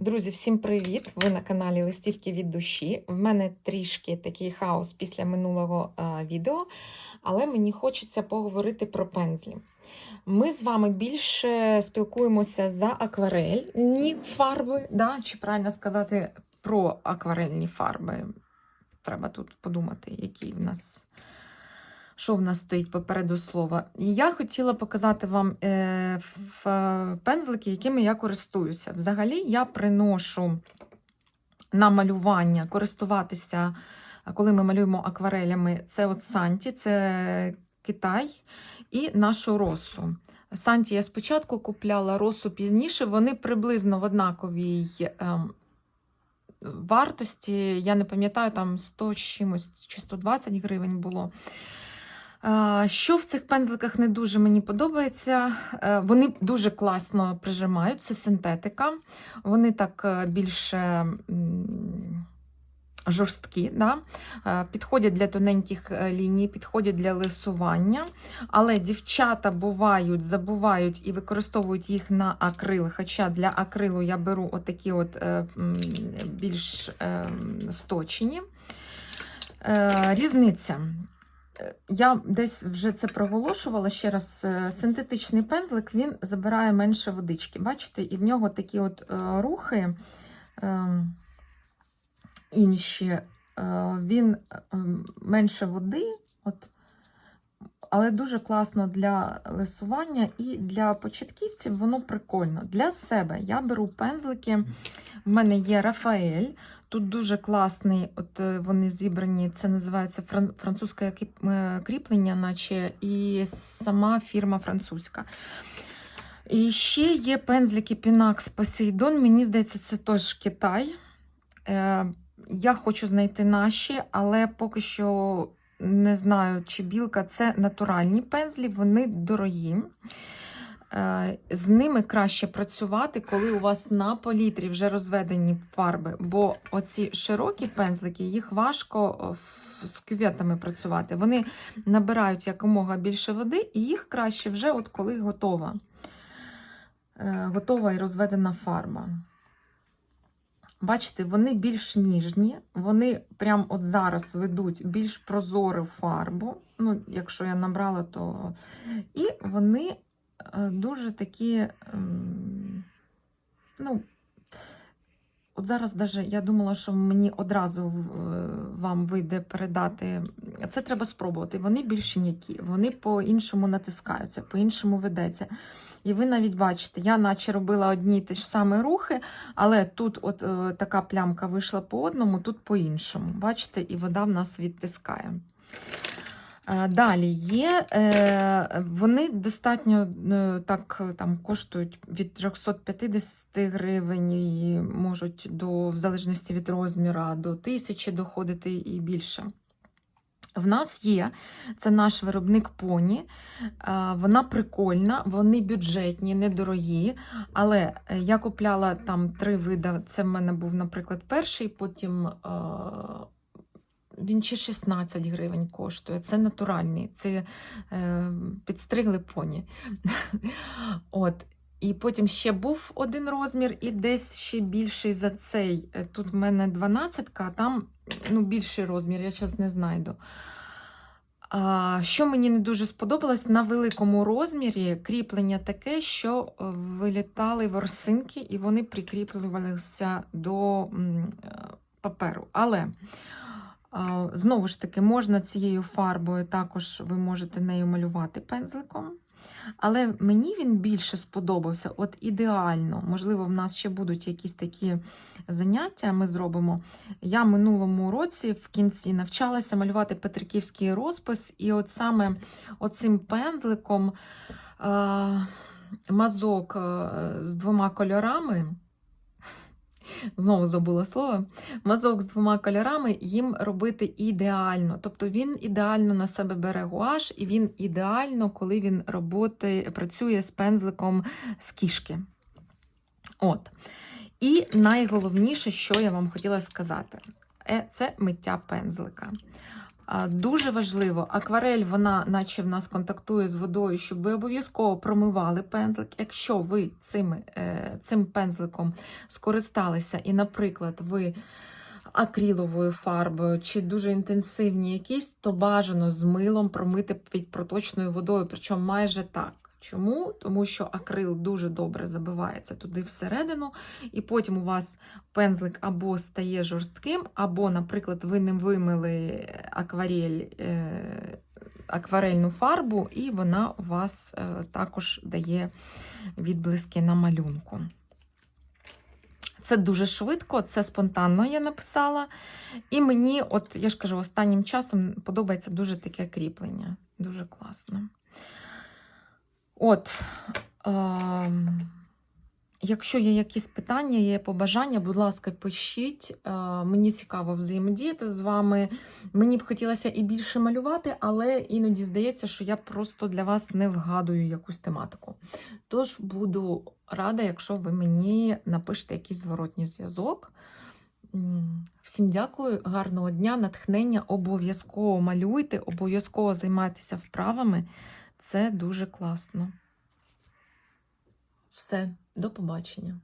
Друзі, всім привіт! Ви на каналі Листівки від душі. В мене трішки такий хаос після минулого а, відео, але мені хочеться поговорити про пензлі. Ми з вами більше спілкуємося за акварельні фарби, да? чи правильно сказати про акварельні фарби. Треба тут подумати, які в нас. Що в нас стоїть попереду слова? І я хотіла показати вам е, пензлики, якими я користуюся. Взагалі, я приношу на малювання користуватися, коли ми малюємо акварелями, це от Санті, це Китай і нашу росу. Санті я спочатку купляла росу пізніше, вони приблизно в однаковій. Е, Вартості, я не пам'ятаю, там 100 чимось чи 120 гривень було. Що в цих пензликах не дуже мені подобається, е, вони дуже класно прижимають, це синтетика, вони так е, більше жорсткі, да? Е, підходять для тоненьких ліній, підходять для лисування. Але дівчата бувають, забувають і використовують їх на акрил. Хоча для акрилу я беру отакі от більш сточені. Різниця. Я десь вже це проголошувала ще раз. е, Синтетичний пензлик він забирає менше водички. Бачите, і в нього такі от е, рухи е, інші, е, він е, менше води, от, але дуже класно для лисування і для початківців воно прикольно. Для себе я беру пензлики. В мене є Рафаель. Тут дуже класний, от е, вони зібрані, це називається французьке е, кріплення, наче і сама фірма французька. І ще є пензлики Pinax Poseidon. Мені здається, це теж Китай. Е, я хочу знайти наші, але поки що не знаю, чи білка це натуральні пензлі, вони дорогі. Е, З ними краще працювати, коли у вас на палітрі вже розведені фарби, бо оці широкі пензлики, їх важко е, з кюветами працювати. Вони набирають якомога більше води, і їх краще вже, от коли готова. Е, Готова і розведена фарба. Бачите, вони більш ніжні, вони прямо от зараз ведуть більш прозору фарбу. Ну, якщо я набрала, то. І вони дуже такі. ем, Ну, от зараз даже я думала, що мені одразу е, вам вийде передати. Це треба спробувати. Вони більш м'які, вони по-іншому натискаються, по-іншому ведеться. І ви навіть бачите, я наче робила одні й ті ж самі рухи, але тут от е, така плямка вийшла по одному, тут по-іншому. Бачите, і вода в нас відтискає. Далі є, е, вони достатньо е, так там коштують від 350 гривень і можуть до, в залежності від розміру, до 1000 доходити і більше. В нас є, це наш виробник поні. е, Вона прикольна, вони бюджетні, недорогі. Але я купляла там три види. Це в мене був, наприклад, перший, потім він ще 16 гривень коштує. Це натуральний, це е, підстригли поні. От. І потім ще був один розмір, і десь ще більший за цей. Е, Тут в мене 12, а там ну, більший розмір, я зараз не знайду. А, що мені не дуже сподобалось, на великому розмірі кріплення таке, що е, вилітали ворсинки, і вони прикріплювалися до е, паперу. Але знову ж таки, можна цією фарбою, також ви можете нею малювати пензликом. Але мені він більше сподобався, от ідеально. Можливо, в нас ще будуть якісь такі заняття, ми зробимо. Я минулому році в кінці навчалася малювати петриківський розпис, і от саме оцим пензликом мазок з двома кольорами. Знову забула слово. Мазок з двома кольорами їм робити ідеально. Тобто він ідеально на себе бере гуаш, і він ідеально, коли він роботи, працює з пензликом з кішки. От. І найголовніше, що я вам хотіла сказати, е, це миття пензлика. Дуже важливо, акварель, вона, наче в нас контактує з водою, щоб ви обов'язково промивали пензлик. Якщо ви цими, е, цим пензликом скористалися, і, наприклад, ви акриловою фарбою чи дуже інтенсивні якісь, то бажано з милом промити під проточною водою, причому майже так. Чому? Тому що акрил дуже добре забивається туди всередину, і потім у вас пензлик або стає жорстким, або, наприклад, ви не вимили акварель, е, акварельну фарбу, і вона у вас е, також дає відблиски на малюнку. Це дуже швидко, це спонтанно я написала. І мені, от я ж кажу, останнім часом подобається дуже таке кріплення. Дуже класно. От, е, якщо є якісь питання, є побажання, будь ласка, пишіть. Е, мені цікаво взаємодіяти з вами. Мені б хотілося і більше малювати, але іноді здається, що я просто для вас не вгадую якусь тематику. Тож буду рада, якщо ви мені напишете якийсь зворотній зв'язок. Всім дякую, гарного дня, натхнення. Обов'язково малюйте, обов'язково займайтеся вправами. Це дуже класно. Все, до побачення.